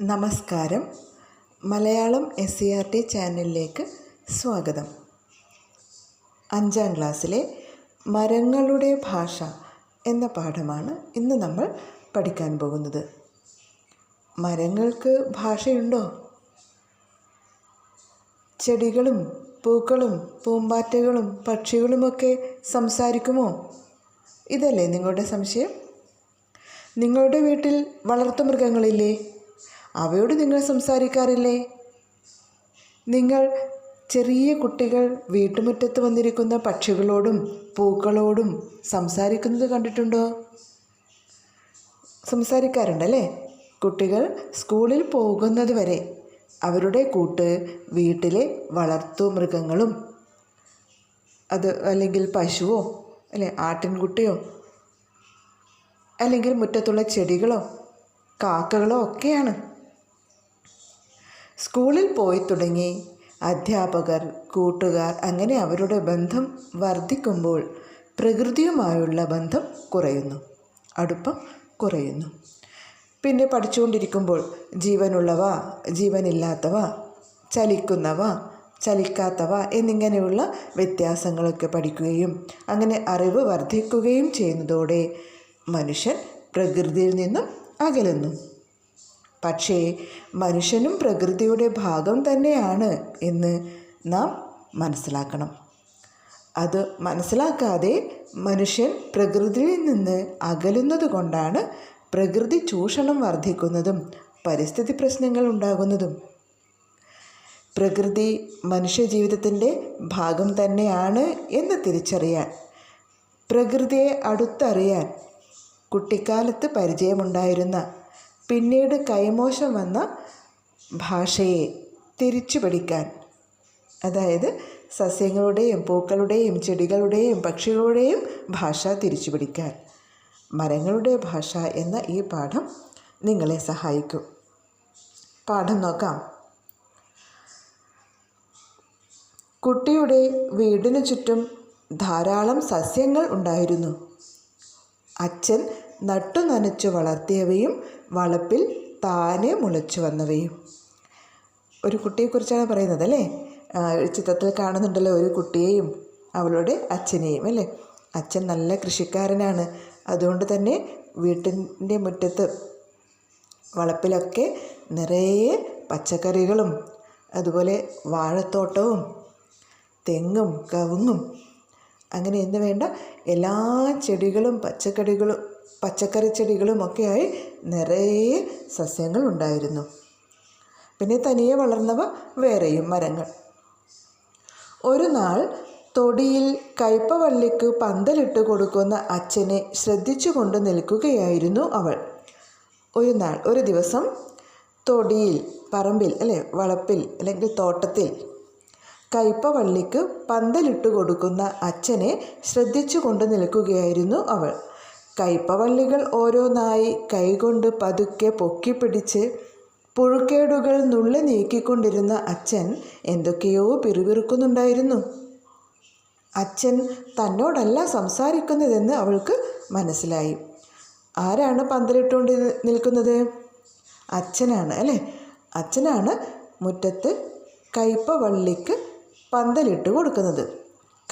നമസ്കാരം. Malayalam S C R T ചാനലിലേക്ക് സ്വാഗതം. അഞ്ചാം ക്ലാസ്സിലെ മരങ്ങളുടെ ഭാഷ എന്ന പാഠമാണ് ഇന്ന് നമ്മൾ പഠിക്കാൻ പോകുന്നത്. മരങ്ങൾക്ക് ഭാഷയുണ്ടോ? ചെടികളും പൂക്കളും പൂമ്പാറ്റകളും പക്ഷികളുമൊക്കെ സംസാരിക്കുമോ? ഇതല്ലേ നിങ്ങളുടെ സംശയം? നിങ്ങളുടെ വീട്ടിൽ വളർത്തുമൃഗങ്ങളില്ലേ അവയോട് നിങ്ങൾ സംസാരിക്കാറില്ലേ? നിങ്ങൾ ചെറിയ കുട്ടികൾ വീട്ടുമുറ്റത്ത് വന്നിരിക്കുന്ന പക്ഷികളോടും പൂക്കളോടും സംസാരിക്കുന്നത് കണ്ടിട്ടുണ്ടോ? സംസാരിക്കാറുണ്ടല്ലേ? കുട്ടികൾ സ്കൂളിൽ പോകുന്നത് വരെ അവരുടെ കൂട്ട് വീട്ടിലെ വളർത്തു മൃഗങ്ങളും അത് അല്ലെങ്കിൽ പശുവോ അല്ലെ ആട്ടിൻകുട്ടിയോ അല്ലെങ്കിൽ മുറ്റത്തുള്ള ചെടികളോ കാക്കകളോ ഒക്കെയാണ്. സ്കൂളിൽ പോയി തുടങ്ങി. അധ്യാപകർ കൂട്ടുകാർ അങ്ങനെ അവരുടെ ബന്ധം വർദ്ധിക്കുമ്പോൾ പ്രകൃതിയുമായുള്ള ബന്ധം കുറയുന്നു. അടുപ്പം കുറയുന്നു. പിന്നെ പഠിച്ചുകൊണ്ടിരിക്കുമ്പോൾ ജീവനുള്ളവ ജീവനില്ലാത്തവ ചലിക്കുന്നവ ചലിക്കാത്തവ എന്നിങ്ങനെയുള്ള വ്യത്യാസങ്ങളൊക്കെ പഠിക്കുകയും അങ്ങനെ അറിവ് വർദ്ധിക്കുകയും ചെയ്യുന്നതോടെ മനുഷ്യൻ പ്രകൃതിയിൽ നിന്നും അകലുന്നു. പക്ഷേ മനുഷ്യനും പ്രകൃതിയുടെ ഭാഗം തന്നെയാണ് എന്ന് നാം മനസ്സിലാക്കണം. അത് മനസ്സിലാക്കാതെ മനുഷ്യൻ പ്രകൃതിയിൽ നിന്ന് അകലുന്നത് കൊണ്ടാണ് പ്രകൃതി ചൂഷണം വർദ്ധിക്കുന്നതും പരിസ്ഥിതി പ്രശ്നങ്ങൾ ഉണ്ടാകുന്നതും. പ്രകൃതി മനുഷ്യജീവിതത്തിന്റെ ഭാഗം തന്നെയാണ് എന്ന് തിരിച്ചറിയാൻ പ്രകൃതിയെ അടുത്തറിയാൻ കുട്ടിക്കാലത്ത് പരിചയമുണ്ടായിരുന്ന പിന്നീട് കൈമോശം വന്ന ഭാഷയെ തിരിച്ചു പിടിക്കാൻ അതായത് സസ്യങ്ങളുടെയും പൂക്കളുടെയും ചെടികളുടെയും പക്ഷികളുടെയും ഭാഷ തിരിച്ചു പിടിക്കാൻ മരങ്ങളുടെ ഭാഷ എന്ന ഈ പാഠം നിങ്ങളെ സഹായിക്കും. പാഠം നോക്കാം. കുട്ടിയുടെ വീടിനു ചുറ്റും ധാരാളം സസ്യങ്ങൾ ഉണ്ടായിരുന്നു. അച്ഛൻ നട്ടു നനച്ചു വളർത്തിയവയും വളപ്പിൽ താനെ മുളച്ചു വന്നവയും. ഒരു കുട്ടിയെക്കുറിച്ചാണ് പറയുന്നത് അല്ലേ? ചിത്രത്തിൽ കാണുന്നുണ്ടല്ലോ ഒരു കുട്ടിയെയും അവളുടെ അച്ഛനെയും അല്ലേ? അച്ഛൻ നല്ല കൃഷിക്കാരനാണ്. അതുകൊണ്ട് തന്നെ വീട്ടിന്റെ മുറ്റത്ത് വളപ്പിലൊക്കെ നിറയെ പച്ചക്കറികളും അതുപോലെ വാഴത്തോട്ടവും തെങ്ങും കവുങ്ങും അങ്ങനെ എന്ന് വേണ്ട? എല്ലാ ചെടികളും പച്ചക്കറികളും പച്ചക്കറി ചെടികളുമൊക്കെയായി നിറയെ സസ്യങ്ങൾ ഉണ്ടായിരുന്നു പിന്നെ തനിയെ വളർന്നവ വേറെയും മരങ്ങൾ. ഒരു നാൾ തൊടിയിൽ കയ്പവള്ളിക്ക് പന്തലിട്ട് കൊടുക്കുന്ന അച്ഛനെ ശ്രദ്ധിച്ചുകൊണ്ട് നിൽക്കുകയായിരുന്നു അവൾ. ഒരു നാൾ ഒരു ദിവസം തൊടിയിൽ പറമ്പിൽ അല്ലെ വളപ്പിൽ അല്ലെങ്കിൽ തോട്ടത്തിൽ കയ്പവള്ളിക്ക് പന്തലിട്ട് കൊടുക്കുന്ന അച്ഛനെ ശ്രദ്ധിച്ചുകൊണ്ട് നിൽക്കുകയായിരുന്നു അവൾ. കയ്പവള്ളികൾ ഓരോന്നായി കൈകൊണ്ട് പതുക്കെ പൊക്കിപ്പിടിച്ച് പുഴുക്കേടുകൾ നുള്ളി നീക്കിക്കൊണ്ടിരുന്ന അച്ഛൻ എന്തൊക്കെയോ പിറുപിറുക്കുന്നുണ്ടായിരുന്നു. അച്ഛൻ തന്നോടല്ല സംസാരിക്കുന്നതെന്ന് അവൾക്ക് മനസ്സിലായി. ആരാണ് പന്തലിട്ടുകൊണ്ട് നിൽക്കുന്നത്? അച്ഛനാണ് അല്ലേ? അച്ഛനാണ് മുറ്റത്ത് കയ്പവള്ളിക്ക് പന്തലിട്ട് കൊടുക്കുന്നത്.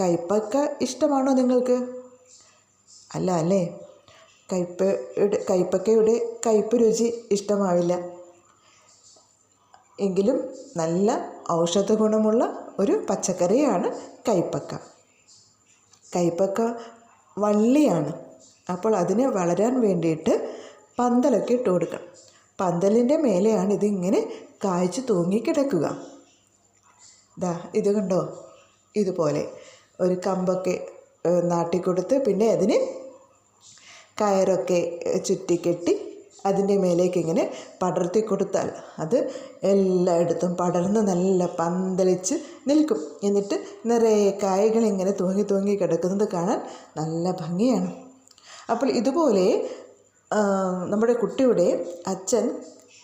കയ്പക്ക ഇഷ്ടമാണോ നിങ്ങൾക്ക്? അല്ല അല്ലേ? കയ്പയുടെ കയ്പക്കയുടെ കയ്പ് രുചി ഇഷ്ടമാവില്ല. എങ്കിലും നല്ല ഔഷധ ഗുണമുള്ള ഒരു പച്ചക്കറിയാണ് കയ്പക്ക കയ്പക്ക വള്ളിയാണ്. അപ്പോൾ അതിനെ വളരാൻ വേണ്ടിയിട്ട് പന്തലൊക്കെ ഇട്ട് കൊടുക്കണം. പന്തലിന്റെ മേലെയാണ് ഇതിങ്ങനെ തൂങ്ങി തൂങ്ങിക്കിടക്കുക. ദാ ഇത് കണ്ടോ? ഇതുപോലെ. ഒരു കമ്പൊക്കെ നാട്ടിക്കൊടുത്ത് പിന്നെ അതിന് കയറൊക്കെ ചുറ്റിക്കെട്ടി അതിന്റെ മേലേക്ക് ഇങ്ങനെ പടർത്തി കൊടുത്താൽ അത് എല്ലായിടത്തും പടർന്ന് നല്ല പന്തലിച്ച് നിൽക്കും. എന്നിട്ട് നിറയെ കായകൾ ഇങ്ങനെ തൂങ്ങി തൂങ്ങി കിടക്കുന്നത് കാണാൻ നല്ല ഭംഗിയാണ്. അപ്പോൾ ഇതുപോലെ നമ്മുടെ കുട്ടിയുടെ അച്ഛൻ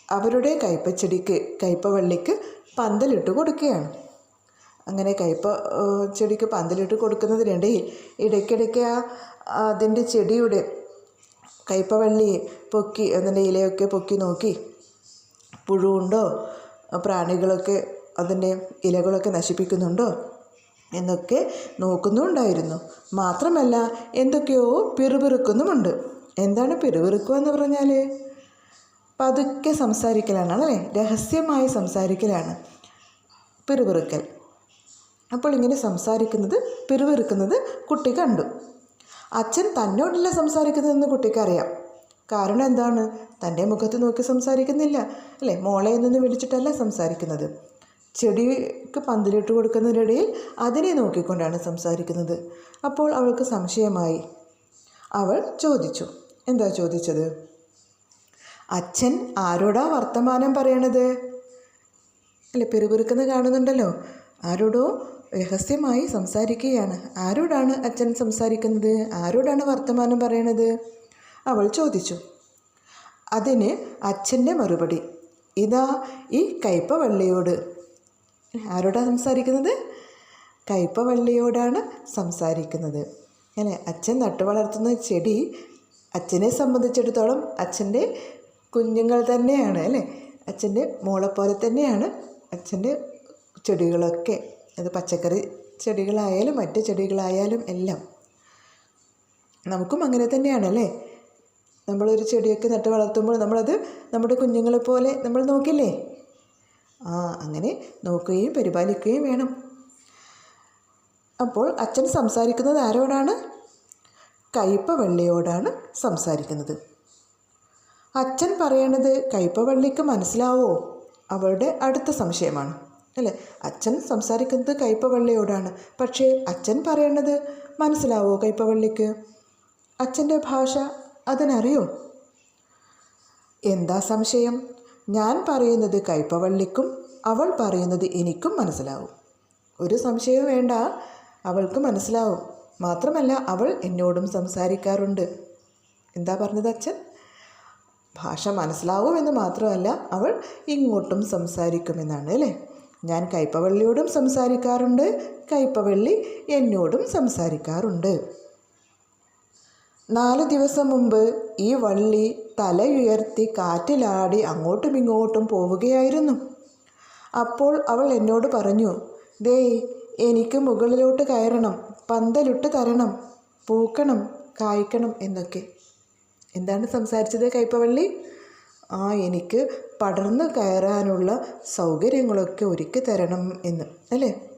അവരുടെ കയ്പച്ചെടിക്ക് കയ്പവള്ളിക്ക് പന്തലിട്ട് കൊടുക്കുകയാണ്. അങ്ങനെ കയ്പ ചെടിക്ക് പന്തലിട്ട് കൊടുക്കുന്നതിനിടയിൽ ഇടയ്ക്കിടയ്ക്ക് ആ അതിന്റെ ചെടിയുടെ കയ്പവള്ളിയെ പൊക്കി അതിന്റെ ഇലയൊക്കെ പൊക്കി നോക്കി. പുഴുവുണ്ടോ? പ്രാണികളൊക്കെ അതിന്റെ ഇലകളൊക്കെ നശിപ്പിക്കുന്നുണ്ടോ? എന്നൊക്കെ നോക്കുന്നുണ്ടായിരുന്നു. മാത്രമല്ല എന്തൊക്കെയോ പിറുപിറുക്കുന്നുമുണ്ട്. എന്താണ് പിറുപിറുക്കുക എന്ന് പറഞ്ഞാൽ പതുക്കെ സംസാരിക്കലാണ് അല്ലേ രഹസ്യമായി സംസാരിക്കലാണ് പിറുപിറുക്കൽ. അപ്പോൾ ഇങ്ങനെ സംസാരിക്കുന്നത് പിറുപിറുക്കുന്നത് കുട്ടി കണ്ടു. അച്ഛൻ തന്നോടല്ല സംസാരിക്കുന്നതെന്ന് കുട്ടിക്കറിയാം. കാരണം എന്താണ്? തന്റെ മുഖത്ത് നോക്കി സംസാരിക്കുന്നില്ല. അല്ലേ? മോളെ എന്നൊന്ന് വിളിച്ചിട്ടല്ല സംസാരിക്കുന്നത്. ചെടിക്ക് പന്തലിട്ട് കൊടുക്കുന്നതിനിടയിൽ അതിനെ നോക്കിക്കൊണ്ടാണ് സംസാരിക്കുന്നത്. അപ്പോൾ അവൾക്ക് സംശയമായി. അവൾ ചോദിച്ചു. എന്താ ചോദിച്ചത്? അച്ഛൻ ആരോടാ വർത്തമാനം പറയണത്? അല്ലെ? പെരുപെറുക്കുന്ന കാണുന്നുണ്ടല്ലോ. ആരോടോ രഹസ്യമായി സംസാരിക്കുകയാണ്. ആരോടാണ് അച്ഛൻ സംസാരിക്കുന്നത്? ആരോടാണ് വർത്തമാനം പറയണത്? അവൾ ചോദിച്ചു. അതിന് അച്ഛന്റെ മറുപടി. ഇതാ ഈ കയ്പവള്ളിയോട്. ആരോടാണ് സംസാരിക്കുന്നത്? കയ്പവള്ളിയോടാണ് സംസാരിക്കുന്നത്. അങ്ങനെ അച്ഛൻ നട്ടു വളർത്തുന്ന ചെടി അച്ഛനെ സംബന്ധിച്ചിടത്തോളം അച്ഛന്റെ കുഞ്ഞുങ്ങൾ തന്നെയാണ് അല്ലേ? അച്ഛന്റെ മോളെപ്പോലെ തന്നെയാണ് അച്ഛന്റെ ചെടികളൊക്കെ. അത് പച്ചക്കറി ചെടികളായാലും മറ്റ് ചെടികളായാലും എല്ലാം നമുക്കും അങ്ങനെ തന്നെയാണ് തന്നെയാണല്ലേ നമ്മളൊരു ചെടിയൊക്കെ നട്ട് വളർത്തുമ്പോൾ നമ്മളത് നമ്മുടെ കുഞ്ഞുങ്ങളെ പോലെ നമ്മൾ നോക്കില്ലേ? ആ അങ്ങനെ നോക്കുകയും പരിപാലിക്കുകയും വേണം. അപ്പോൾ അച്ഛൻ സംസാരിക്കുന്നത് ആരോടാണ്? കയ്പവള്ളിയോടാണ് സംസാരിക്കുന്നത്. അച്ഛൻ പറയണത് കയ്പവള്ളിക്ക് മനസ്സിലാവോ? അവളുടെ അടുത്ത സംശയമാണ്. അല്ലേ? അച്ഛൻ സംസാരിക്കുന്നത് കയ്പവള്ളിയോടാണ്. പക്ഷേ അച്ഛൻ പറയണത് മനസ്സിലാവോ കയ്പവള്ളിക്ക്? അച്ഛന്റെ ഭാഷ അതിനറിയോ? എന്താ സംശയം? ഞാൻ പറയുന്നത് കയ്പവള്ളിക്കും അവൾ പറയുന്നത് എനിക്കും മനസ്സിലാവും. ഒരു സംശയവും വേണ്ട. അവൾക്ക് മനസ്സിലാവും. മാത്രമല്ല അവൾ എന്നോടും സംസാരിക്കാറുണ്ട്. എന്താ പറഞ്ഞത് അച്ഛൻ? ഭാഷ മനസ്സിലാവുമെന്ന് മാത്രമല്ല അവൾ ഇങ്ങോട്ടും സംസാരിക്കുമെന്നാണ് അല്ലേ? ഞാൻ കയ്പവള്ളിയോടും സംസാരിക്കാറുണ്ട് കയ്പവള്ളി എന്നോടും സംസാരിക്കാറുണ്ട്. നാല് ദിവസം മുമ്പ് ഈ വള്ളി തലയുയർത്തി കാറ്റിലാടി അങ്ങോട്ടും ഇങ്ങോട്ടും പോവുകയായിരുന്നു. അപ്പോൾ അവൾ എന്നോട് പറഞ്ഞു ദേ എനിക്ക് മുകളിലോട്ട് കയറണം പന്തലിട്ട് തരണം പൂക്കണം കായ്ക്കണം എന്നൊക്കെ. എന്താണ് സംസാരിച്ചത് കയ്പവള്ളി? ആ എനിക്ക് പടർന്നു കയറാനുള്ള സൗകര്യങ്ങളൊക്കെ ഒരുക്കി തരണം എന്ന് അല്ലേ?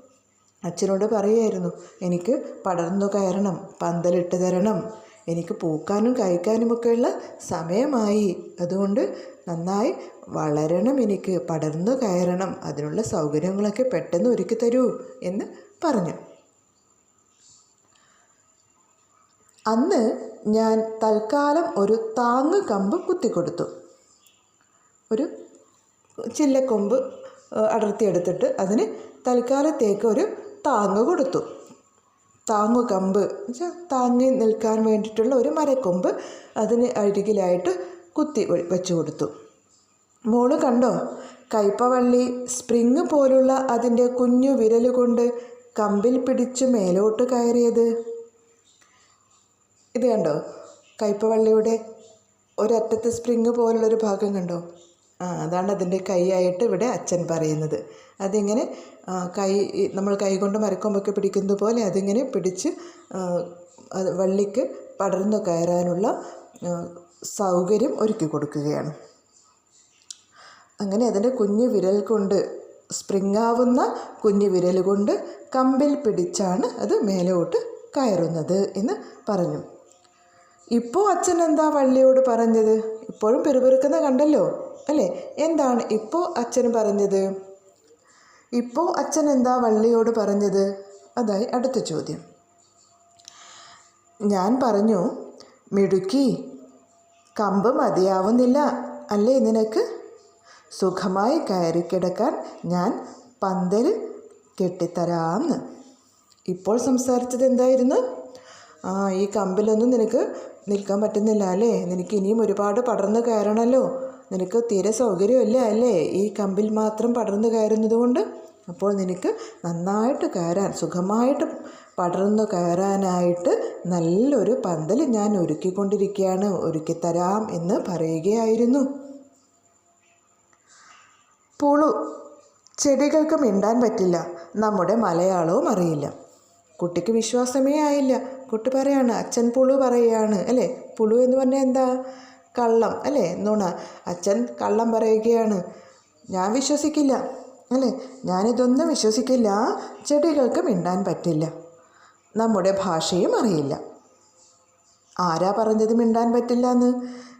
അച്ഛനോട് പറയുമായിരുന്നു എനിക്ക് പടർന്നു കയറണം പന്തലിട്ട് തരണം. എനിക്ക് പൂക്കാനും കായ്ക്കാനുമൊക്കെയുള്ള സമയമായി. അതുകൊണ്ട് നന്നായി വളരണം എനിക്ക് പടർന്നു കയറണം. അതിനുള്ള സൗകര്യങ്ങളൊക്കെ പെട്ടെന്ന് ഒരുക്കി തരൂ എന്ന് പറഞ്ഞു. അന്ന് ഞാൻ തൽക്കാലം ഒരു താങ്ങ് കമ്പ് കുത്തിക്കൊടുത്തു. ഒരു ചില്ലക്കൊമ്പ് അടർത്തിയെടുത്തിട്ട് അതിന് തൽക്കാലത്തേക്ക് ഒരു താങ്ങ് കൊടുത്തു. താങ്ങു കമ്പ് വെച്ചാൽ താങ്ങി നിൽക്കാൻ വേണ്ടിയിട്ടുള്ള ഒരു മരക്കൊമ്പ് അതിന് അരികിലായിട്ട് കുത്തി വെച്ചു കൊടുത്തു. മോൾ കണ്ടോ? കയ്പവള്ളി സ്പ്രിങ് പോലുള്ള അതിന്റെ കുഞ്ഞു വിരൽ കൊണ്ട് കമ്പിൽ പിടിച്ച് മേലോട്ട് കയറിയത്. ഇത് കണ്ടോ? കയ്പവള്ളിയുടെ ഒരറ്റത്ത് സ്പ്രിങ് പോലുള്ളൊരു ഭാഗം കണ്ടോ? ആ അതാണ് അതിന്റെ കൈയായിട്ട് ഇവിടെ അച്ഛൻ പറയുന്നത്. അതിങ്ങനെ കൈ നമ്മൾ കൈ കൊണ്ട് മരക്കൊമ്പൊക്കെ പിടിക്കുന്നത് പോലെ അതിങ്ങനെ പിടിച്ച് അത് വള്ളിക്ക് പടർന്നു കയറാനുള്ള സൗകര്യം ഒരുക്കി കൊടുക്കുകയാണ്. അങ്ങനെ അതിന്റെ കുഞ്ഞു വിരൽ കൊണ്ട് സ്പ്രിങ്ങാവുന്ന കുഞ്ഞു വിരൽ കൊണ്ട് കമ്പിൽ പിടിച്ചാണ് അത് മേലോട്ട് കയറുന്നത് എന്ന് പറഞ്ഞു. ഇപ്പോൾ അച്ഛൻ എന്താ വള്ളിയോട് പറഞ്ഞത്? ഇപ്പോഴും പെരുപെറുക്കുന്ന കണ്ടല്ലോ. അല്ലേ? എന്താണ് ഇപ്പോൾ അച്ഛൻ പറഞ്ഞത്? ഇപ്പോൾ അച്ഛൻ എന്താ വള്ളിയോട് പറഞ്ഞത്? അതായി അടുത്ത ചോദ്യം. ഞാൻ പറഞ്ഞു മിടുക്കി കമ്പ് മതിയാവുന്നില്ല അല്ലേ നിനക്ക്? സുഖമായി കയറി കിടക്കാൻ ഞാൻ പന്തൽ കെട്ടിത്തരാമെന്ന് ഇപ്പോൾ സംസാരിച്ചത് എന്തായിരുന്നു? ആ ഈ കമ്പിലൊന്നും നിനക്ക് നിൽക്കാൻ പറ്റുന്നില്ല അല്ലേ? നിനക്ക് ഇനിയും ഒരുപാട് പടർന്നു കയറണമല്ലോ നിനക്ക് തീരെ സൗകര്യമില്ല അല്ലേ? ഈ കമ്പിൽ മാത്രം പടർന്നു കയറുന്നതുകൊണ്ട് അപ്പോൾ നിനക്ക് നന്നായിട്ട് കയറാൻ സുഖമായിട്ട് പടർന്നു കയറാനായിട്ട് നല്ലൊരു പന്തൽ ഞാൻ ഒരുക്കിക്കൊണ്ടിരിക്കുകയാണ്. ഒരുക്കിത്തരാം എന്ന് പറയുകയായിരുന്നു. പുളു ചെടികൾക്ക് മിണ്ടാൻ പറ്റില്ല. നമ്മുടെ മലയാളവും അറിയില്ല. കുട്ടിക്ക് വിശ്വാസമേ ആയില്ല. കുട്ടി പറയാണ് അച്ഛൻ പുളു പറയുകയാണ് അല്ലേ? പുളു എന്ന് പറഞ്ഞാൽ എന്താ? കള്ളം അല്ലേ? നുണ അച്ഛൻ കള്ളം പറയുകയാണ്. ഞാൻ വിശ്വസിക്കില്ല അല്ലേ? ഞാനിതൊന്നും വിശ്വസിക്കില്ല. ചെടികൾക്ക് മിണ്ടാൻ പറ്റില്ല. നമ്മുടെ ഭാഷയും അറിയില്ല. ആരാ പറഞ്ഞത് മിണ്ടാൻ പറ്റില്ല എന്ന്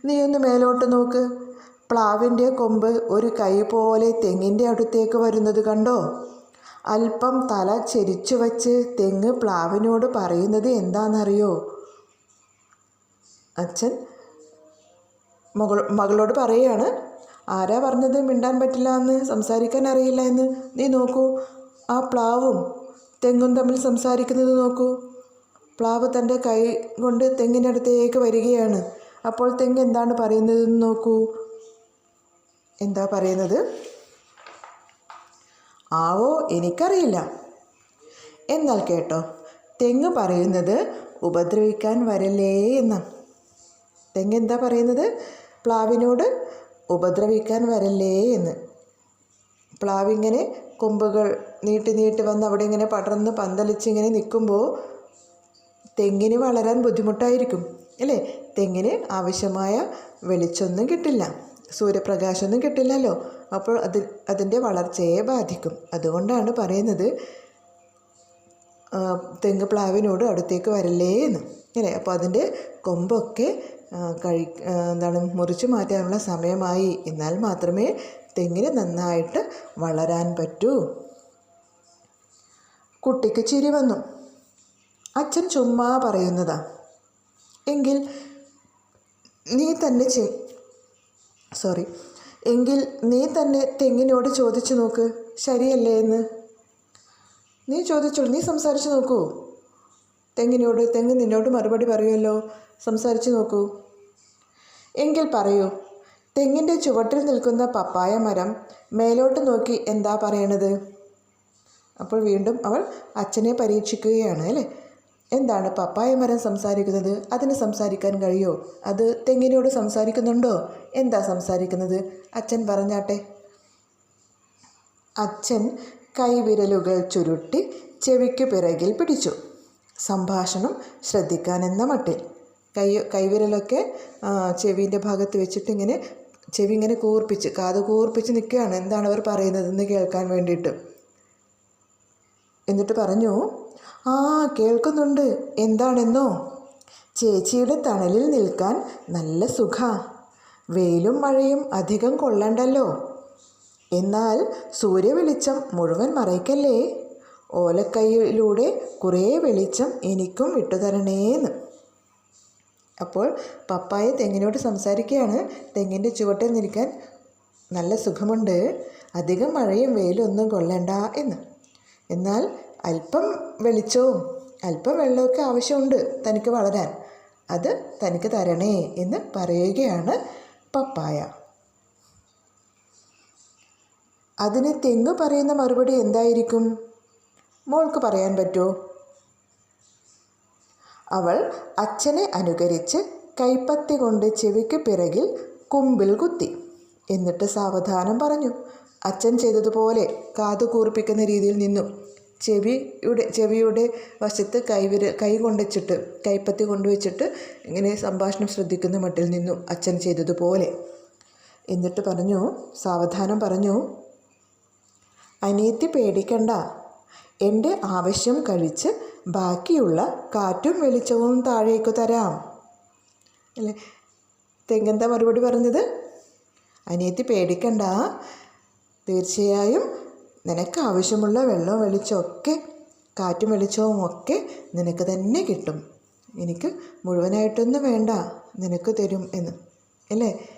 നീ ഒന്ന് മേലോട്ട് നോക്ക്. പ്ലാവിന്റെ കൊമ്പ് ഒരു കൈ പോലെ തെങ്ങിന്റെ അടുത്തേക്ക് വരുന്നത് കണ്ടോ? അല്പം തല ചെരിച്ചു വച്ച് തെങ്ങ് പ്ലാവിനോട് പറയുന്നത് എന്താണെന്നറിയോ? അച്ഛൻ മകൾ മകളോട് പറയുകയാണ് ആരാ പറഞ്ഞത് മിണ്ടാൻ പറ്റില്ല എന്ന്? സംസാരിക്കാൻ അറിയില്ല എന്ന്? നീ നോക്കൂ ആ പ്ലാവും തെങ്ങും തമ്മിൽ സംസാരിക്കുന്നത് നോക്കൂ. പ്ലാവ് തന്റെ കൈ കൊണ്ട് തെങ്ങിന്റെ അടുത്തേക്ക് വരികയാണ്. അപ്പോൾ തെങ്ങ് എന്താണ് പറയുന്നതെന്ന് നോക്കൂ. എന്താ പറയുന്നത്? ആവോ എനിക്കറിയില്ല. എന്നാൽ കേട്ടോ തെങ്ങ് പറയുന്നത് ഉപദ്രവിക്കാൻ വരല്ലേ എന്ന്. തെങ്ങ് എന്താ പറയുന്നത്? പ്ലാവിനോട് ഉപദ്രവിക്കാൻ വരല്ലേ എന്ന്. പ്ലാവിങ്ങനെ കൊമ്പുകൾ നീട്ടി നീട്ടി വന്ന് അവിടെ ഇങ്ങനെ പടർന്ന് പന്തലിച്ച് ഇങ്ങനെ നിൽക്കുമ്പോൾ തെങ്ങിന് വളരാൻ ബുദ്ധിമുട്ടായിരിക്കും അല്ലേ? തെങ്ങിന് ആവശ്യമായ വെളിച്ചൊന്നും കിട്ടില്ല സൂര്യപ്രകാശമൊന്നും കിട്ടില്ലല്ലോ. അപ്പോൾ അത് അതിന്റെ വളർച്ചയെ ബാധിക്കും. അതുകൊണ്ടാണ് പറയുന്നത് തെങ്ങ് പ്ലാവിനോട് അടുത്തേക്ക് വരല്ലേ എന്ന് അല്ലേ? അപ്പോൾ അതിന്റെ കൊമ്പൊക്കെ കഴി എന്താണ് മുറിച്ച് മാറ്റാനുള്ള സമയമായി. എന്നാൽ മാത്രമേ തെങ്ങിന് നന്നായിട്ട് വളരാൻ പറ്റൂ. കുട്ടിക്ക് ചിരി വന്നു. അച്ഛൻ ചുമ്മാ പറയുന്നതാ. എങ്കിൽ നീ തന്നെ ചെ സോറി എങ്കിൽ നീ തന്നെ തെങ്ങിനോട് ചോദിച്ചു നോക്ക്. ശരിയല്ലേ എന്ന് നീ ചോദിച്ചോളൂ നീ സംസാരിച്ചു നോക്കൂ. തെങ്ങിനോട് തെങ്ങ് നിന്നോട് മറുപടി പറയുമല്ലോ. സംസാരിച്ചു നോക്കൂ. എങ്കിൽ പറയൂ തെങ്ങിന്റെ ചുവട്ടിൽ നിൽക്കുന്ന പപ്പായ മരം മേലോട്ട് നോക്കി എന്താ പറയണത്? അപ്പോൾ വീണ്ടും അവൾ അച്ഛനെ പരീക്ഷിക്കുകയാണ് അല്ലേ? എന്താണ് പപ്പായ മരം സംസാരിക്കുന്നത്? അതിന് സംസാരിക്കാൻ കഴിയോ? അത് തെങ്ങിനോട് സംസാരിക്കുന്നുണ്ടോ? എന്താ സംസാരിക്കുന്നത്? അച്ഛൻ പറഞ്ഞാട്ടെ. അച്ഛൻ കൈവിരലുകൾ ചുരുട്ടി ചെവിക്ക് പിറകിൽ പിടിച്ചു. സംഭാഷണം ശ്രദ്ധിക്കാനെന്ന മട്ടിൽ. കൈ കൈവിരലൊക്കെ ചെവിന്റെ ഭാഗത്ത് വെച്ചിട്ട് ഇങ്ങനെ ചെവി ഇങ്ങനെ കൂർപ്പിച്ച് കാത് കൂർപ്പിച്ച് നിൽക്കുകയാണ്. എന്താണ് അവർ പറയുന്നതെന്ന് കേൾക്കാൻ വേണ്ടിയിട്ട്. എന്നിട്ട് പറഞ്ഞു ആ കേൾക്കുന്നുണ്ട്. എന്താണെന്നോ? ചേച്ചിയുടെ തണലിൽ നിൽക്കാൻ നല്ല സുഖ. വെയിലും മഴയും അധികം കൊള്ളണ്ടല്ലോ. എന്നാൽ സൂര്യവെളിച്ചം മുഴുവൻ മറയ്ക്കല്ലേ? ഓലക്കൈയിലൂടെ കുറേ വെളിച്ചം എനിക്കും വിട്ടുതരണേന്ന്. അപ്പോൾ പപ്പായ തെങ്ങിനോട് സംസാരിക്കുകയാണ് തെങ്ങിന്റെ ചുവട്ടിൽ നിൽക്കാൻ നല്ല സുഖമുണ്ട്. അധികം മഴയും വെയിലും ഒന്നും കൊള്ളണ്ട എന്ന്. എന്നാൽ അല്പം വെളിച്ചവും അല്പം വെള്ളമൊക്കെ ആവശ്യമുണ്ട് തനിക്ക് വളരാൻ. അത് തനിക്ക് തരണേ എന്ന് പറയുകയാണ് പപ്പായ. അതിന് തെങ്ങ് പറയുന്ന മറുപടി എന്തായിരിക്കും? മോൾക്ക് പറയാൻ പറ്റുമോ അവൾ അച്ഛനെ അനുകരിച്ച് കൈപ്പത്തി കൊണ്ട് ചെവിക്ക് പിറകിൽ കുമ്പിൽ കുത്തി. എന്നിട്ട് സാവധാനം പറഞ്ഞു. അച്ഛൻ ചെയ്തതുപോലെ കാതു കൂർപ്പിക്കുന്ന രീതിയിൽ നിന്നു. ചെവിയുടെ ചെവിയുടെ വശത്ത് കൈവിര കൈ കൊണ്ടുവച്ചിട്ട് കൈപ്പത്തി കൊണ്ടുവച്ചിട്ട് ഇങ്ങനെ സംഭാഷണം ശ്രദ്ധിക്കുന്ന മട്ടിൽ നിന്നു അച്ഛൻ ചെയ്തതുപോലെ. എന്നിട്ട് പറഞ്ഞു സാവധാനം പറഞ്ഞു. അനിയത്തി പേടിക്കണ്ട. എന്റെ ആവശ്യം കഴിച്ച് ബാക്കിയുള്ള കാറ്റും വെളിച്ചവും താഴേക്ക് തരാം. അല്ലേ? തെങ്ങെന്താ മറുപടി പറഞ്ഞത്? അനിയത്തി പേടിക്കണ്ട. തീർച്ചയായും നിനക്ക് ആവശ്യമുള്ള വെള്ളവും വെളിച്ചമൊക്കെ കാറ്റും വെളിച്ചവും ഒക്കെ നിനക്ക് തന്നെ കിട്ടും. എനിക്ക് മുഴുവനായിട്ടൊന്നും വേണ്ട. നിനക്ക് തരും എന്ന്. അല്ലേ?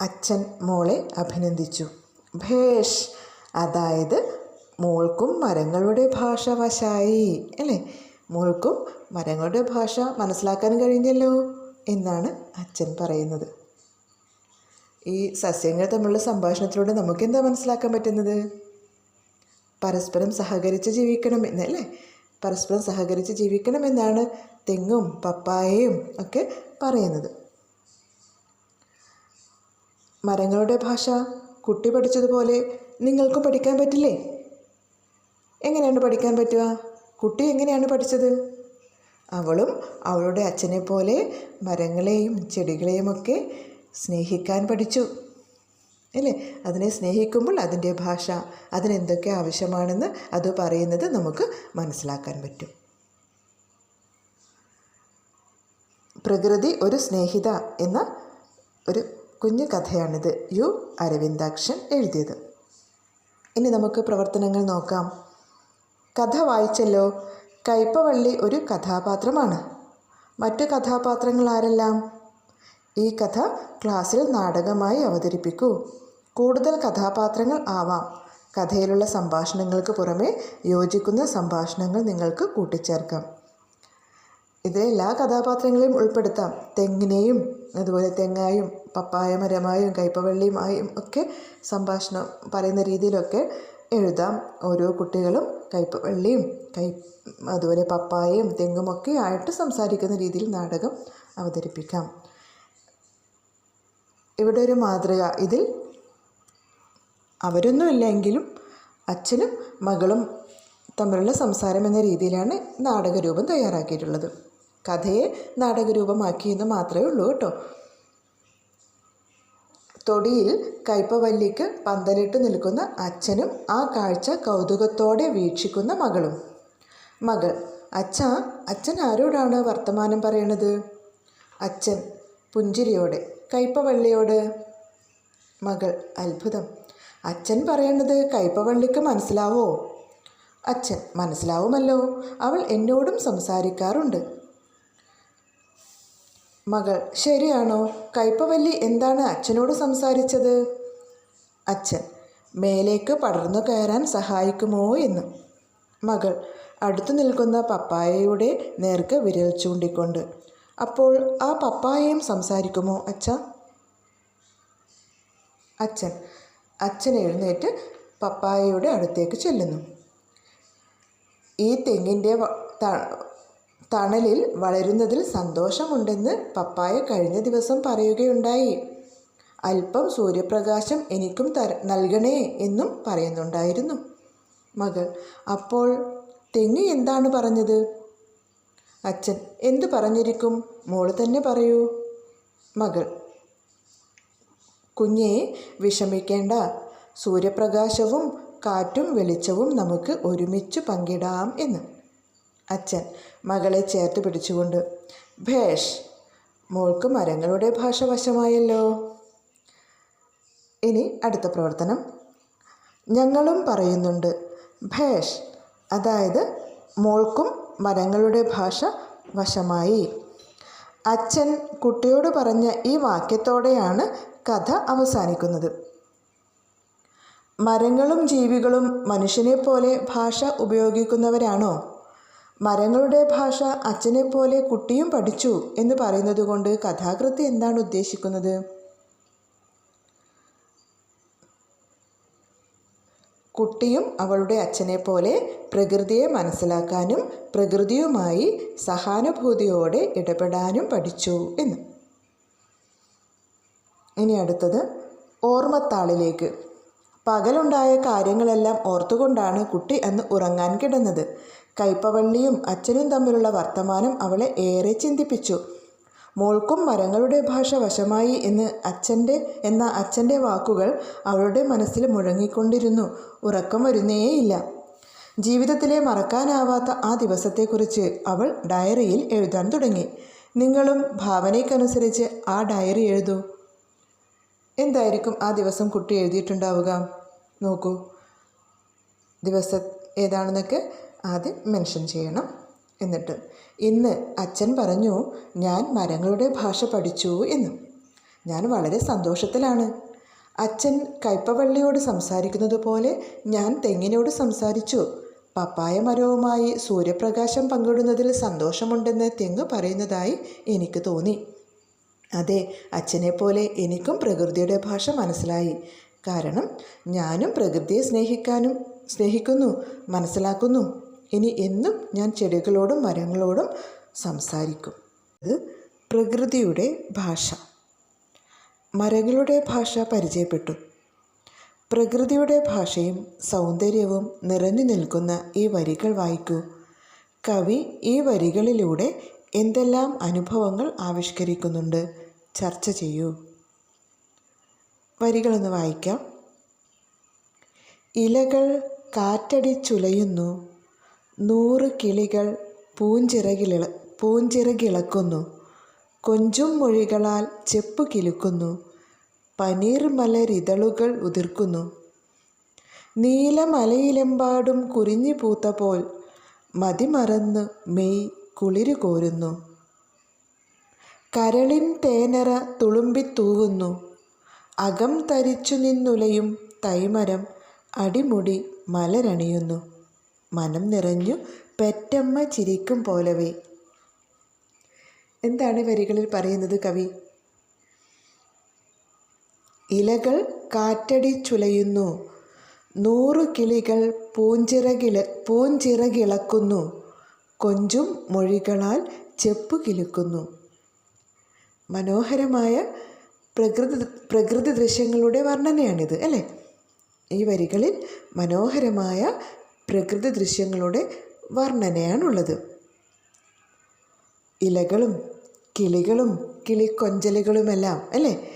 അച്ഛൻ മോളെ അഭിനന്ദിച്ചു. ഭേഷ്. അതായത് മോൾക്കും മരങ്ങളുടെ ഭാഷ വശായി അല്ലേ? മോൾക്കും മരങ്ങളുടെ ഭാഷ മനസ്സിലാക്കാൻ കഴിഞ്ഞല്ലോ എന്നാണ് അച്ഛൻ പറയുന്നത്. ഈ സസ്യങ്ങൾ തമ്മിലുള്ള സംഭാഷണത്തിലൂടെ നമുക്കെന്താ മനസ്സിലാക്കാൻ പറ്റുന്നത്? പരസ്പരം സഹകരിച്ച് ജീവിക്കണം എന്നല്ലേ പരസ്പരം സഹകരിച്ച് ജീവിക്കണം എന്നാണ് തെങ്ങും പപ്പായയും ഒക്കെ പറയുന്നത്. മരങ്ങളുടെ ഭാഷ കുട്ടി പഠിച്ചതുപോലെ നിങ്ങൾക്ക് പഠിക്കാൻ പറ്റില്ലേ? എങ്ങനെയാണ് പഠിക്കാൻ പറ്റുക? കുട്ടി എങ്ങനെയാണ് പഠിച്ചത്? അവളും അവളുടെ അച്ഛനെ പോലെ മരങ്ങളെയും ചെടികളെയുമൊക്കെ സ്നേഹിക്കാൻ പഠിച്ചു. അല്ലേ? അതിനെ സ്നേഹിക്കുമ്പോൾ അതിന്റെ ഭാഷ അതിനെന്തൊക്കെ ആവശ്യമാണെന്ന് അത് പറയുന്നത് നമുക്ക് മനസ്സിലാക്കാൻ പറ്റും. പ്രകൃതി ഒരു സ്നേഹിത എന്ന ഒരു കുഞ്ഞു കഥയാണിത്. യു അരവിന്ദാക്ഷൻ എഴുതിയത്. ഇനി നമുക്ക് പ്രവർത്തനങ്ങൾ നോക്കാം. കഥ വായിച്ചല്ലോ. കയ്പവള്ളി ഒരു കഥാപാത്രമാണ്. മറ്റു കഥാപാത്രങ്ങൾ ആരെല്ലാം? ഈ കഥ ക്ലാസ്സിൽ നാടകമായി അവതരിപ്പിക്കൂ. കൂടുതൽ കഥാപാത്രങ്ങൾ ആവാം. കഥയിലുള്ള സംഭാഷണങ്ങൾക്ക് പുറമെ യോജിക്കുന്ന സംഭാഷണങ്ങൾ നിങ്ങൾക്ക് കൂട്ടിച്ചേർക്കാം. ഇത് എല്ലാ കഥാപാത്രങ്ങളെയും ഉൾപ്പെടുത്താം. തെങ്ങിനെയും അതുപോലെ തെങ്ങായും പപ്പായ മരമായും കയ്പവള്ളിയുമായും ഒക്കെ സംഭാഷണം പറയുന്ന രീതിയിലൊക്കെ എഴുതാം. ഓരോ കുട്ടികളും കയ്പവള്ളിയും കൈ അതുപോലെ പപ്പായയും തെങ്ങുമൊക്കെ ആയിട്ട് സംസാരിക്കുന്ന രീതിയിൽ നാടകം അവതരിപ്പിക്കാം. ഇവിടെ ഒരു മാതൃക. ഇതിൽ അവരൊന്നുമില്ലെങ്കിലും അച്ഛനും മകളും തമ്മിലുള്ള സംസാരം എന്ന രീതിയിലാണ് നാടകരൂപം തയ്യാറാക്കിയിട്ടുള്ളത്. കഥയെ നാടകരൂപമാക്കിയെന്ന് മാത്രമേ ഉള്ളൂ കേട്ടോ. തൊടിയിൽ കയ്പവല്ലിക്ക് പന്തലിട്ട് നിൽക്കുന്ന അച്ഛനും ആ കാഴ്ച കൗതുകത്തോടെ വീക്ഷിക്കുന്ന മകളും. മകൾ അച്ഛ അച്ഛൻ ആരോടാണ് വർത്തമാനം പറയണത്? അച്ഛൻ പുഞ്ചിരിയോടെ കയ്പവള്ളിയോട് മകൾ അത്ഭുതം. അച്ഛൻ പറയണത് കയ്പവള്ളിക്ക് മനസ്സിലാവോ? അച്ഛൻ മനസ്സിലാവുമല്ലോ. അവൾ എന്നോടും സംസാരിക്കാറുണ്ട്. മകൾ. ശരിയാണോ? കയ്പവല്ലി എന്താണ് അച്ഛനോട് സംസാരിച്ചത്? അച്ഛൻ മേലേക്ക് പടർന്നു കയറാൻ സഹായിക്കുമോ എന്ന്. മകൾ അടുത്തു നിൽക്കുന്ന പപ്പായയുടെ നേർക്ക് വിരൽ ചൂണ്ടിക്കൊണ്ട്. അപ്പോൾ ആ പപ്പായയും സംസാരിക്കുമോ അച്ഛ? അച്ഛൻ അച്ഛൻ എഴുന്നേറ്റ് പപ്പായയുടെ അടുത്തേക്ക് ചെല്ലുന്നു. ഈ തെങ്ങിന്റെ തണലിൽ വളരുന്നതിൽ സന്തോഷമുണ്ടെന്ന് പപ്പായ കഴിഞ്ഞ ദിവസം പറയുകയുണ്ടായി. അല്പം സൂര്യപ്രകാശം എനിക്കും തര നൽകണേ എന്നും പറയുന്നുണ്ടായിരുന്നു. മകൾ അപ്പോൾ തെങ്ങ് എന്താണ് പറഞ്ഞത്? അച്ഛൻ എന്തു പറഞ്ഞിരിക്കും? മോൾ തന്നെ പറയൂ. മകൾ കുഞ്ഞെ വിഷമിക്കേണ്ട. സൂര്യപ്രകാശവും കാറ്റും വെളിച്ചവും നമുക്ക് ഒരുമിച്ച് പങ്കിടാം എന്ന്. അച്ഛൻ മകളെ ചേർത്ത് പിടിച്ചുകൊണ്ട് ഭേഷ് മോൾക്ക് മരങ്ങളുടെ ഭാഷ വശമായല്ലോ. ഇനി അടുത്ത പ്രവർത്തനം. ഞങ്ങളും പറയുന്നുണ്ട് ഭേഷ് അതായത് മോൾക്കും മരങ്ങളുടെ ഭാഷ വശമായി. അച്ഛൻ കുട്ടിയോട് പറഞ്ഞ ഈ വാക്യത്തോടെയാണ് കഥ അവസാനിക്കുന്നത്. മരങ്ങളും ജീവികളും മനുഷ്യനെ പോലെ ഭാഷ ഉപയോഗിക്കുന്നവരാണോ? മരങ്ങളുടെ ഭാഷ അച്ഛനെപ്പോലെ കുട്ടിയും പഠിച്ചു എന്ന് പറയുന്നത് കൊണ്ട് കഥാകൃത്ത് എന്താണ് ഉദ്ദേശിക്കുന്നത്? കുട്ടിയും അവളുടെ അച്ഛനെ പോലെ പ്രകൃതിയെ മനസ്സിലാക്കാനും പ്രകൃതിയുമായി സഹാനുഭൂതിയോടെ ഇടപെടാനും പഠിച്ചു എന്ന്. ഇനി അടുത്തത് ഓർമ്മത്താളിലേക്ക്. പകലുണ്ടായ കാര്യങ്ങളെല്ലാം ഓർത്തുകൊണ്ടാണ് കുട്ടി അന്ന് ഉറങ്ങാൻ കിടന്നത്. കൈപ്പവള്ളിയും അച്ഛനും തമ്മിലുള്ള വർത്തമാനം അവളെ ഏറെ ചിന്തിപ്പിച്ചു. മോൾക്കും മരങ്ങളുടെ ഭാഷ വശമായി എന്ന് അച്ഛന്റെ എന്ന അച്ഛന്റെ വാക്കുകൾ അവളുടെ മനസ്സിൽ മുഴങ്ങിക്കൊണ്ടിരുന്നു. ഉറക്കം വരുന്നേയില്ല. ജീവിതത്തിലെ മറക്കാനാവാത്ത ആ ദിവസത്തെക്കുറിച്ച് അവൾ ഡയറിയിൽ എഴുതാൻ തുടങ്ങി. നിങ്ങളും ഭാവനയ്ക്കനുസരിച്ച് ആ ഡയറി എഴുതൂ. എന്തായിരിക്കും ആ ദിവസം കുട്ടി എഴുതിയിട്ടുണ്ടാവുക? നോക്കൂ. ദിവസം ഏതാണെന്നൊക്കെ ആദ്യം മെൻഷൻ ചെയ്യണം. എന്നിട്ട് ഇന്ന് അച്ഛൻ പറഞ്ഞു ഞാൻ മരങ്ങളുടെ ഭാഷ പഠിച്ചു എന്ന്. ഞാൻ വളരെ സന്തോഷത്തിലാണ്. അച്ഛൻ കയ്പവള്ളിയോട് സംസാരിക്കുന്നത് പോലെ ഞാൻ തെങ്ങിനോട് സംസാരിച്ചു. പപ്പായ മരവുമായി സൂര്യപ്രകാശം പങ്കിടുന്നതിൽ സന്തോഷമുണ്ടെന്ന് തെങ്ങ് പറയുന്നതായി എനിക്ക് തോന്നി. അതെ അച്ഛനെ പോലെ എനിക്കും പ്രകൃതിയുടെ ഭാഷ മനസ്സിലായി. കാരണം ഞാനും പ്രകൃതിയെ സ്നേഹിക്കാനും സ്നേഹിക്കുന്നു മനസ്സിലാക്കുന്നു. ഇനി എന്നും ഞാൻ ചെടികളോടും മരങ്ങളോടും സംസാരിക്കും. അത് പ്രകൃതിയുടെ ഭാഷ. മരങ്ങളുടെ ഭാഷ പരിചയപ്പെട്ടു. പ്രകൃതിയുടെ ഭാഷയും സൗന്ദര്യവും നിറഞ്ഞു നിൽക്കുന്ന ഈ വരികൾ വായിക്കൂ. കവി ഈ വരികളിലൂടെ എന്തെല്ലാം അനുഭവങ്ങൾ ആവിഷ്കരിക്കുന്നുണ്ട് ചർച്ച ചെയ്യൂ. വരികളൊന്ന് വായിക്കാം. ഇലകൾ കാറ്റടിച്ചുലയുന്നു. നൂറ് കിളികൾ പൂഞ്ചിറകിളി പൂഞ്ചിറകിളക്കുന്നു. കൊഞ്ചും മൊഴികളാൽ ചെപ്പ് കിലുക്കുന്നു. പനീർ മലരിതളുകൾ ഉതിർക്കുന്നു. നീലമലയിലെമ്പാടും കുരിഞ്ഞു പൂത്ത പോൽ മതിമറന്ന് മെയ് കുളിരു കോരുന്നു. കരളിൻ തേനറ തുളുമ്പിത്തൂവുന്നു അകം തരിച്ചു നിന്നുലയും തൈമരം അടിമുടി മലരണിയുന്നു. മനം നിറഞ്ഞു പെറ്റമ്മ ചിരിക്കും പോലവേ. എന്താണ് വരികളിൽ പറയുന്നത് കവി? ഇലകൾ കാറ്റടി ചുലയുന്നു നൂറു കിളികൾ പൂഞ്ചിറകിള പൂഞ്ചിറകിളക്കുന്നു കൊഞ്ചും മൊഴികളാൽ ചെപ്പ് കിലുക്കുന്നു. മനോഹരമായ പ്രകൃതി പ്രകൃതി ദൃശ്യങ്ങളുടെ വർണനയാണിത് അല്ലേ? ഈ വരികളിൽ മനോഹരമായ പ്രകൃതി ദൃശ്യങ്ങളുടെ വർണനയാണുള്ളത്. ഇലകളും കിളികളും കിളിക്കൊഞ്ചലുകളുമെല്ലാം അല്ലേ?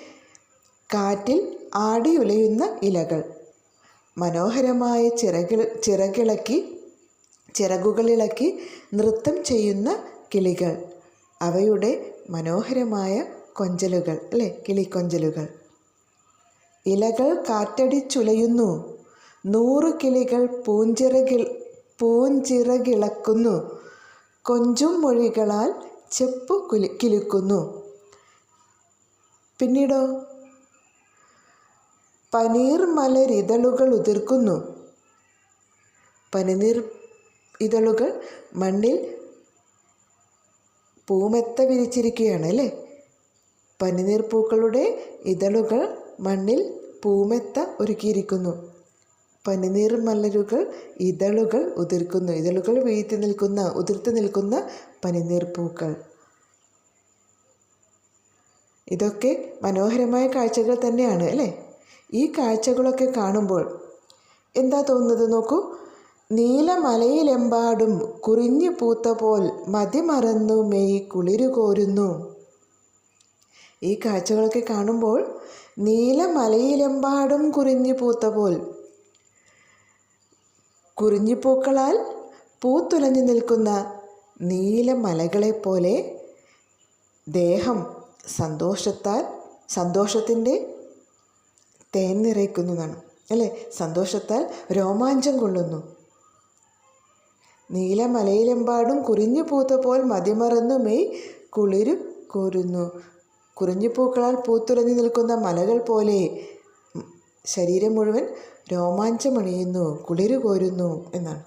കാറ്റിൽ ആടിയുലയുന്ന ഇലകൾ. മനോഹരമായ ചിറകിൾ ചിറകിളക്കി ചിറകുകളിളക്കി നൃത്തം ചെയ്യുന്ന കിളികൾ. അവയുടെ മനോഹരമായ കൊഞ്ചലുകൾ അല്ലേ? കിളിക്കൊഞ്ചലുകൾ. ഇലകൾ കാറ്റടിച്ചുലയുന്നു. നൂറ് കിളികൾ പൂഞ്ചിറകിൽ പൂഞ്ചിറകിളക്കുന്നു. കൊഞ്ചും മൊഴികളാൽ ചെപ്പു കുലി കിലുക്കുന്നു. പിന്നീടോ? പനീർ മലരിതളുകൾ ഉതിർക്കുന്നു. പനിനീർ ഇതളുകൾ മണ്ണിൽ പൂമെത്ത വിരിച്ചിരിക്കുകയാണ് അല്ലേ? പനിനീർ പൂക്കളുടെ ഇതളുകൾ മണ്ണിൽ പൂമെത്ത ഒരുക്കിയിരിക്കുന്നു. പനിനീർ മലരുകൾ ഇതളുകൾ ഉതിർക്കുന്നു. ഇതളുകൾ വീഴ്ത്തി നിൽക്കുന്ന ഉതിർത്ത് നിൽക്കുന്ന പനിനീർ പൂക്കൾ ഇതൊക്കെ മനോഹരമായ കാഴ്ചകൾ തന്നെയാണ് അല്ലേ? ഈ കാഴ്ചകളൊക്കെ കാണുമ്പോൾ എന്താ തോന്നുന്നത് നോക്കൂ? നീലമലയിലെമ്പാടും കുറിഞ്ഞു പൂത്ത പോൽ മതിമറന്നു മെയ് കുളിരു കോരുന്നു. ഈ കാഴ്ചകളൊക്കെ കാണുമ്പോൾ നീലമലയിലെമ്പാടും കുറിഞ്ഞു പൂത്ത പോൽ കുറിഞ്ഞിപ്പൂക്കളാൽ പൂത്തുലഞ്ഞു നിൽക്കുന്ന നീലമലകളെപ്പോലെ ദേഹം സന്തോഷത്താൽ സന്തോഷത്തിന്റെ തേൻ നിറയ്ക്കുന്നതാണ്. അല്ലേ? സന്തോഷത്താൽ രോമാഞ്ചം കൊള്ളുന്നു. നീലമലയിലെമ്പാടും കുറിഞ്ഞു പൂത്ത പോൽ മതിമറന്നു മെയ് കുളിരും കോരുന്നു. കുറിഞ്ഞു പൂക്കളാൽ പൂത്തുലഞ്ഞു നിൽക്കുന്ന മലകൾ പോലെ ശരീരം മുഴുവൻ രോമാഞ്ചമണിയുന്നു കുളിരു കോരുന്നു എന്നാണ്.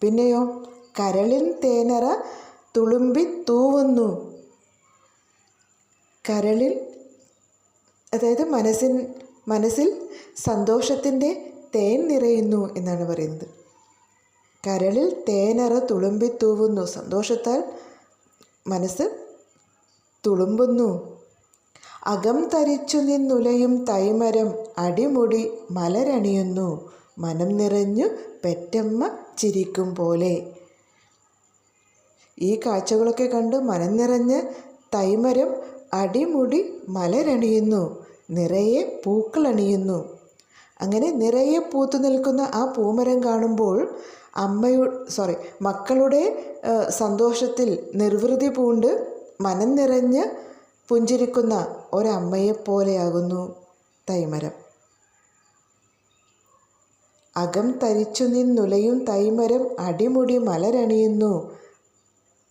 പിന്നെയോ കരളിൻ തേനറ തുളുമ്പി തൂവുന്നു. കരളിൽ അതായത് മനസ്സിൻ മനസ്സിൽ സന്തോഷത്തിന്റെ തേൻ നിറയുന്നു എന്നാണ് പറയുന്നത്. കരളിൽ തേനറ തുളുമ്പി തൂവുന്നു സന്തോഷത്താൽ മനസ്സ് തുളുമ്പുന്നു. അകം തരിച്ചു നിന്നുലയും തൈമരം അടിമുടി മലരണിയുന്നു. മനം നിറഞ്ഞു പെറ്റമ്മ ചിരിക്കും പോലെ. ഈ കാഴ്ചകളൊക്കെ കണ്ട് മനം നിറഞ്ഞ് തൈമരം അടിമുടി മലരണിയുന്നു. നിറയെ പൂക്കളണിയുന്നു അങ്ങനെ നിറയെ പൂത്തു നിൽക്കുന്ന ആ പൂമരം കാണുമ്പോൾ അമ്മയു സോറി മക്കളുടെ സന്തോഷത്തിൽ നിർവൃതി പൂണ്ട് മനം നിറഞ്ഞ് പുഞ്ചിരിക്കുന്ന ഒരമ്മയെപ്പോലെയാകുന്നു തൈമരം. അകം തരിച്ചു നിന്നുലയും തൈമരം അടിമുടി മലരണിയുന്നു.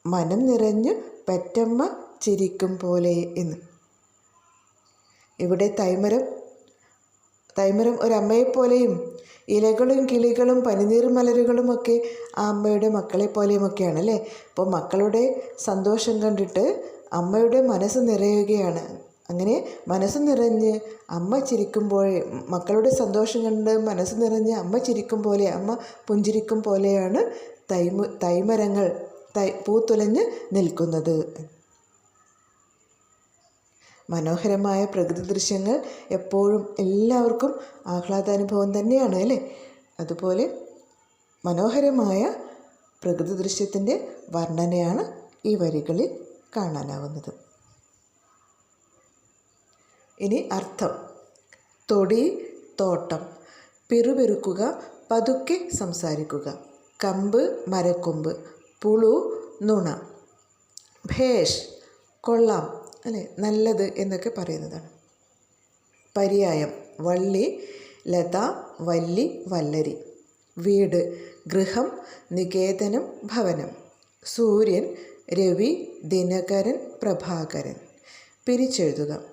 മനം നിറഞ്ഞു പെറ്റമ്മ ചിരിക്കും പോലെ എന്ന്. ഇവിടെ തൈമരം തൈമരം ഒരമ്മയെപ്പോലെയും ഇലകളും കിളികളും പനിനീർ മലരുകളുമൊക്കെ ആ അമ്മയുടെ മക്കളെ പോലെയുമൊക്കെയാണ് അല്ലേ? അപ്പോൾ മക്കളുടെ സന്തോഷം കണ്ടിട്ട് അമ്മയുടെ മനസ്സ് നിറയുകയാണ്. അങ്ങനെ മനസ്സ് നിറഞ്ഞ് അമ്മ ചിരിക്കുമ്പോഴേ മക്കളുടെ സന്തോഷം കണ്ട് മനസ്സ് നിറഞ്ഞ് അമ്മ ചിരിക്കും പോലെ അമ്മ പുഞ്ചിരിക്കും പോലെയാണ് തൈമ തൈമരങ്ങൾ തൈ പൂത്തുലഞ്ഞ് നിൽക്കുന്നത്. മനോഹരമായ പ്രകൃതി ദൃശ്യങ്ങൾ എപ്പോഴും എല്ലാവർക്കും ആഹ്ലാദാനുഭവം തന്നെയാണ് അല്ലേ? അതുപോലെ മനോഹരമായ പ്രകൃതി ദൃശ്യത്തിന്റെ വർണനയാണ് ഈ വരികളിൽ കാണാനാവുന്നത്. ഇനി അർത്ഥം. തൊടി തോട്ടം. പിറുപിറുക്കുക പതുക്കെ സംസാരിക്കുക. കമ്പ് മരക്കൊമ്പ്. പുളു നുണ. ഭേഷ് കൊള്ളാം. അല്ലേ? നല്ലത് എന്നൊക്കെ പറയുന്നതാണ്. പര്യായം. വള്ളി ലത വല്ലി വല്ലരി. വീട് ഗൃഹം നികേതനം ഭവനം. സൂര്യൻ രവി ദിനകരൻ പ്രഭാകരൻ. പിരിച്ചെഴുതുക.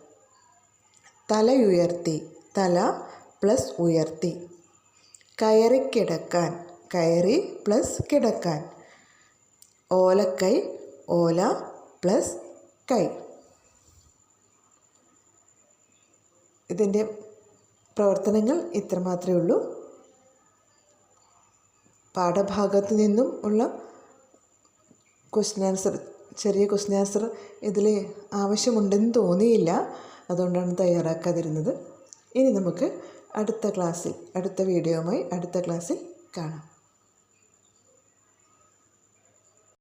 തലയുയർത്തി തല പ്ലസ് ഉയർത്തി. കയറി കിടക്കാൻ കയറി പ്ലസ് കിടക്കാൻ. ഓലക്കൈ ഓല പ്ലസ് കൈ. ഇതിന്റെ പ്രവർത്തനങ്ങൾ ഇത്രമാത്രമേ ഉള്ളൂ. പാഠഭാഗത്തു നിന്നും ഉള്ള ക്വസ്റ്റ്യൻ ആൻസർ ചെറിയ ക്വസ്റ്റ്യൻ ആൻസർ ഇതിൽ ആവശ്യമുണ്ടെന്ന് തോന്നിയില്ല. അതുകൊണ്ടാണ് തയ്യാറാക്കാതിരുന്നത്. ഇനി നമുക്ക് അടുത്ത ക്ലാസ്സിൽ അടുത്ത വീഡിയോയുമായി അടുത്ത ക്ലാസ്സിൽ കാണാം.